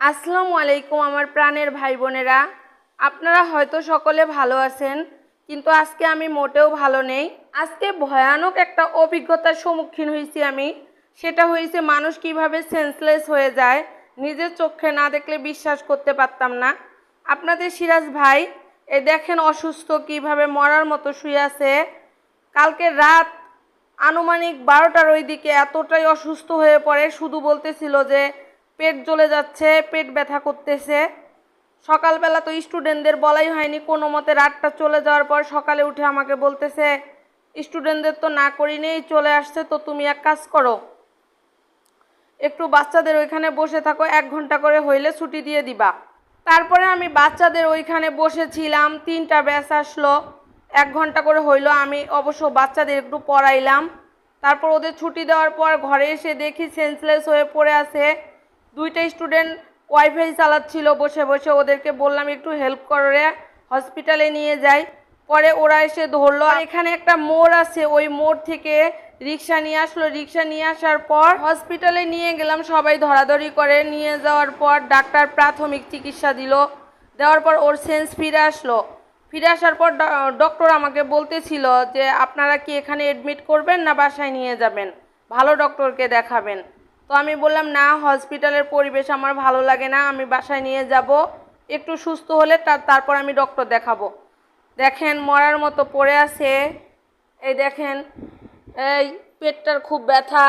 আসসালামু আলাইকুম আমার প্রাণের ভাই বোনেরা আপনারা হয়তো সকলে ভালো আছেন, কিন্তু আজকে আমি মোটেও ভালো নেই। আজকে ভয়ানক একটা অভিজ্ঞতার সম্মুখীন হয়েছি আমি। সেটা হয়েছে মানুষ কীভাবে সেন্সলেস হয়ে যায়, নিজের চোখে না দেখলে বিশ্বাস করতে পারতাম না। আপনাদের সিরাজ ভাই, এ দেখেন অসুস্থ, কীভাবে মরার মতো শুয়ে আছে। কালকে রাত আনুমানিক বারোটার ওই দিকে এতটাই অসুস্থ হয়ে পড়ে, শুধু বলতেছিল যে পেট জ্বলে যাচ্ছে, পেট ব্যথা করতেছে। সকালবেলা তো স্টুডেন্টদের বলাই হয়নি, কোনো মতে রাতটা চলে যাওয়ার পর সকালে উঠে আমাকে বলতেছে স্টুডেন্টদের তো না করি নেই চলে আসছে, তো তুমি এক কাজ করো। একটু বাচ্চাদের ওইখানে বসে থাকো, এক ঘণ্টা করে হইলে ছুটি দিয়ে দিবা। তারপরে আমি বাচ্চাদের ওইখানে বসেছিলাম, তিনটা ব্যাচ আসলো, এক ঘণ্টা করে হইল, আমি অবশ্য বাচ্চাদের একটু পড়াইলাম। তারপর ওদের ছুটি দেওয়ার পর ঘরে এসে দেখি সেন্সলেস হয়ে পড়ে আছে। দুইটা স্টুডেন্ট ওয়াইফাই চালাচ্ছিল, বসে বসে ওদেরকে বললাম, একটু হেল্প করে হসপিটালে নিয়ে যাই। পরে ওরা এসে ধরলো এখানে একটা মোড় আছে, ওই মোড় থেকে রিক্সা নিয়ে আসলো। রিক্সা নিয়ে আসার পর হসপিটালে নিয়ে গেলাম, সবাই ধরাধরি করে। নিয়ে যাওয়ার পর ডাক্তার প্রাথমিক চিকিৎসা দিল। দেওয়ার পর ওর সেন্স ফিরে আসলো। ফিরে আসার পর ডক্টর আমাকে বলতেছিল যে, আপনারা কি এখানে এডমিট করবেন না বাসায় নিয়ে যাবেন? ভালো ডক্টরকে দেখাবেন। তো আমি বললাম, না হসপিটালের পরিবেশ আমার ভালো লাগে না, আমি বাসায় নিয়ে যাব। একটু সুস্থ হলে তার তারপর আমি ডক্টর দেখাবো। দেখেন, মরার মতো পড়ে আছে। এই দেখেন, এই পেটটার খুব ব্যথা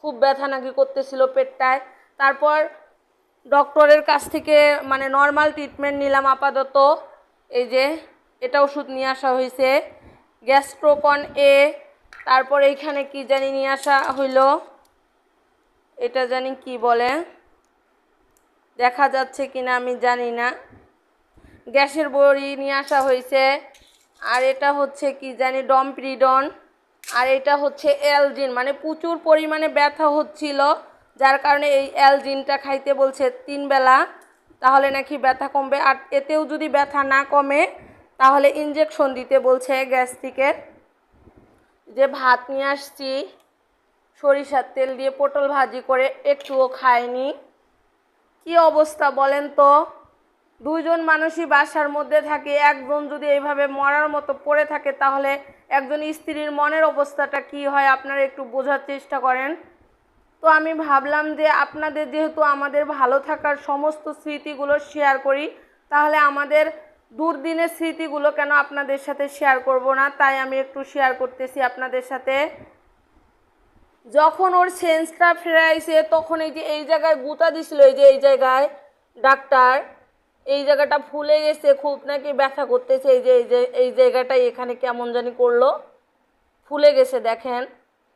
খুব ব্যথা নাকি করতেছিল পেটটায়। তারপর ডক্টরের কাছ থেকে মানে নর্মাল ট্রিটমেন্ট নিলাম আপাতত। এই যে, এটা ওষুধ নিয়ে আসা হয়েছে গ্যাস্ট্রোকন এ তারপর এইখানে কি জানি নিয়ে আসা হইল। এটা জানি কি বলে? দেখা যাচ্ছে কিনা আমি জানি না। গ্যাসের বড়ি নিয়ে আসা হয়েছে। আর এটা হচ্ছে কি জানি, ডমপ্রিডন। আর এটা হচ্ছে অ্যালজিন মানে প্রচুর পরিমাণে ব্যথা হচ্ছিল, যার কারণে এই অ্যালজিনটা খাইতে বলছে তিন বেলা। তাহলে নাকি ব্যথা কমবে। আর এতেও যদি ব্যথা না কমে, তাহলে ইঞ্জেকশন দিতে বলছে গ্যাস্ট্রিকের। যে ভাত নিয়ে আসছি সরিষার তেল দিয়ে পটল ভাজি করে একটুও খায়নি। কি অবস্থা বলেন তো? দুইজন মানুষই বাসার মধ্যে থাকে, একজন যদি এইভাবে মরার মতো পড়ে থাকে, তাহলে একজন স্ত্রীর মনের অবস্থাটা কি হয় আপনারা একটু বোঝার চেষ্টা করেন। তো আমি ভাবলাম যে আপনাদের যেহেতু আমাদের ভালো থাকার সমস্ত স্মৃতিগুলো শেয়ার করি, তাহলে আমাদের দুর্দিনের স্মৃতিগুলো কেন আপনাদের সাথে শেয়ার করব না? তাই আমি একটু শেয়ার করতেছি আপনাদের সাথে। যখন ওর সেন্সটা ফিরে আইছে, তখন এই যে এই জায়গায় গুতা দিছিল, এই যে এই জায়গায় ডাক্তার, এই জায়গাটা ফুলে গেছে, খুব নাকি ব্যথা করতেছে, এই যে এই যে এই জায়গাটাই এখানে কেমন জানি করল। ফুলে গেছে, দেখেন।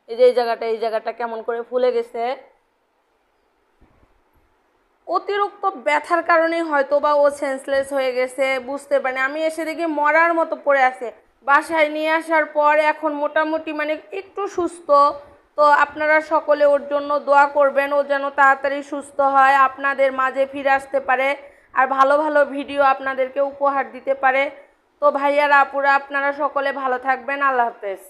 এই যে এই জায়গাটা এই জায়গাটা কেমন করে ফুলে গেছে। অতিরিক্ত ব্যথার কারণেই হয়তো বা ও সেন্সলেস হয়ে গেছে, বুঝতে পারিনি। আমি এসে দেখি মরার মতো পড়ে আছে। বাসায় নিয়ে আসার পর এখন মোটামুটি মানে একটু সুস্থ। তো আপনারা সকলে ওর জন্য দোয়া করবেন, ও যেন তাড়াতাড়ি সুস্থ হয়, আপনাদের মাঝে ফিরে আসতে পারে আর ভালো ভালো ভিডিও আপনাদেরকে উপহার দিতে পারে। তো ভাইয়ারা, আপুরা, আপনারা সকলে ভালো থাকবেন। আল্লাহ হাফেজ।